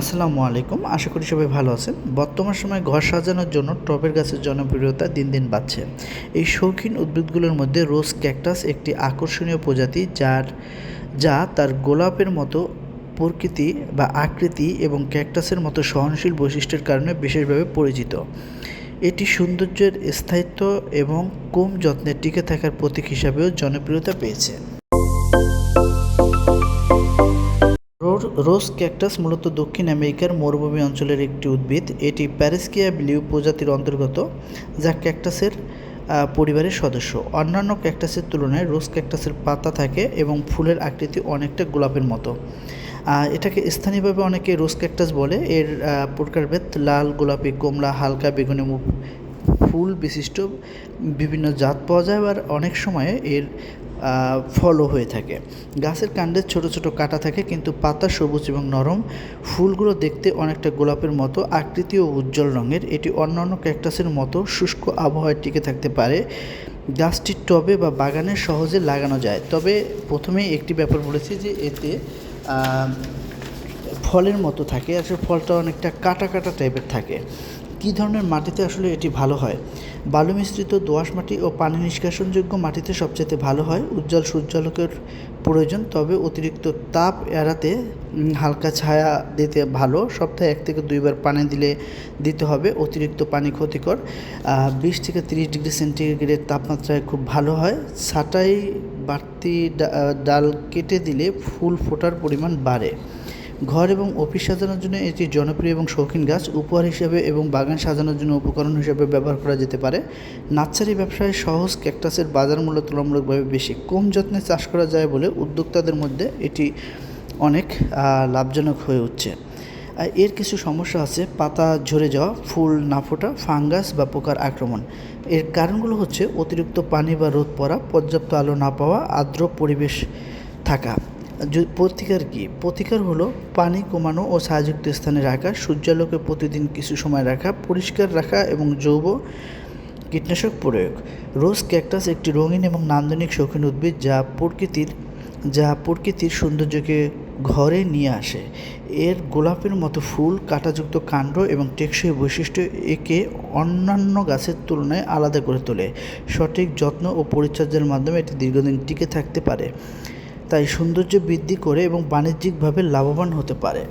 আসসালামু আলাইকুম। আশা করি সবাই ভালো আছেন। বর্তমান সময়ে ঘর সাজানোর জন্য টবের গাছের জনপ্রিয়তা দিন দিন বাড়ছে। এই শৌখিন উদ্ভিদগুলোর মধ্যে রোজ ক্যাকটাস একটি আকর্ষণীয় প্রজাতি যার, যা তার গোলাপের মতো প্রকৃতি বা আকৃতি এবং ক্যাকটাসের মতো সহনশীল বৈশিষ্ট্যের কারণে বিশেষভাবে পরিচিত। এটি সৌন্দর্যের স্থায়িত্ব এবং কম যত্নে টিকে থাকার প্রতীক হিসাবেও জনপ্রিয়তা পেয়েছে। রোজ ক্যাকটাস মূলত দক্ষিণ আমেরিকার মরুভূমি অঞ্চলের একটি উদ্ভিদ। এটি প্যারিসকিয়া ব্লিউ প্রজাতির অন্তর্গত, যা ক্যাকটাসের পরিবারের সদস্য। অন্যান্য ক্যাকটাসের তুলনায় রোজ ক্যাকটাসের পাতা থাকে এবং ফুলের আকৃতি অনেকটা গোলাপের মতো। এটাকে স্থানীয়ভাবে অনেকে রোজ ক্যাকটাস বলে। এর প্রকারভেদ লাল, গোলাপি, কমলা, হালকা, বেগুনি মুখ, ফুল বিশিষ্ট বিভিন্ন জাত পাওয়া যায়। আর অনেক সময়ে এর ফলও হয়ে থাকে। গাছের কাণ্ডে ছোট ছোট কাটা থাকে, কিন্তু পাতা সবুজ এবং নরম। ফুলগুলো দেখতে অনেকটা গোলাপের মতো, আকৃতি ও উজ্জ্বল রঙের। এটি অন্যান্য ক্যাকটাসের মতো শুষ্ক আবহাওয়ায় টিকে থাকতে পারে। গাছটির টবে বা বাগানে সহজে লাগানো যায়। তবে প্রথমেই একটি ব্যাপার বলেছি যে এতে ফলের মতো থাকে। আসলে ফলটা অনেকটা কাটা কাটা টাইপের থাকে। কী ধরনের মাটিতে আসলে এটি ভালো হয়? বালু মিশ্রিত দোআঁশ মাটি ও পানি নিষ্কাশনযোগ্য মাটিতে সবচেয়ে ভালো হয়? উজ্জ্বল সূর্যালোকের প্রয়োজন, তবে অতিরিক্ত তাপ এড়াতে হালকা ছায়া দিতে ভালো। সপ্তাহে এক থেকে দুইবার পানি দিলে দিতে হবে, অতিরিক্ত পানি ক্ষতিকর। বিশ থেকে তিরিশ ডিগ্রি সেন্টিগ্রেড তাপমাত্রায় খুব ভালো হয়। ছাঁটাই বাড়তি ডাল কেটে দিলে ফুল ফোটার পরিমাণ বাড়ে। ঘর এবং অফিস সাজানোর জন্য এটি জনপ্রিয় এবং শৌখিন গাছ, উপহার হিসেবে এবং বাগান সাজানোর জন্য উপকরণ হিসেবে ব্যবহার করা যেতে পারে। নার্সারি ব্যবসায় সহজ ক্যাকটাসের বাজার মূল্য তুলনামূলকভাবে বেশি। কম যত্নে চাষ করা যায় বলে উদ্যোক্তাদের মধ্যে এটি অনেক লাভজনক হয়ে উঠছে। এর কিছু সমস্যা আছে। পাতা ঝরে যাওয়া, ফুল না ফোটা, ফাঙ্গাস বা পোকার আক্রমণ। এর কারণগুলো হচ্ছে অতিরিক্ত পানি বা রোদ পড়া, পর্যাপ্ত আলো না পাওয়া, আর্দ্র পরিবেশ থাকা। প্রতিকার কি? প্রতিকার হলো পানি কমানো ও ছায়াযুক্ত স্থানে রাখা, সূর্যালোকে প্রতিদিন কিছু সময় রাখা, পরিষ্কার রাখা এবং জৈব কীটনাশক প্রয়োগ। রোজ ক্যাকটাস একটি রঙিন এবং নান্দনিক শৌখিন উদ্ভিদ যা প্রকৃতির যা প্রকৃতির সৌন্দর্যকে ঘরে নিয়ে আসে। এর গোলাপের মতো ফুল, কাঁটাযুক্ত কাণ্ড এবং টেকসই বৈশিষ্ট্য একে অন্যান্য গাছের তুলনায় আলাদা করে তোলে। সঠিক যত্ন ও পরিচর্যার মাধ্যমে এটি দীর্ঘদিন টিকে থাকতে পারে। তাই সৌন্দর্য বৃদ্ধি করে এবং বাণিজ্যিকভাবে লাভবান হতে পারে।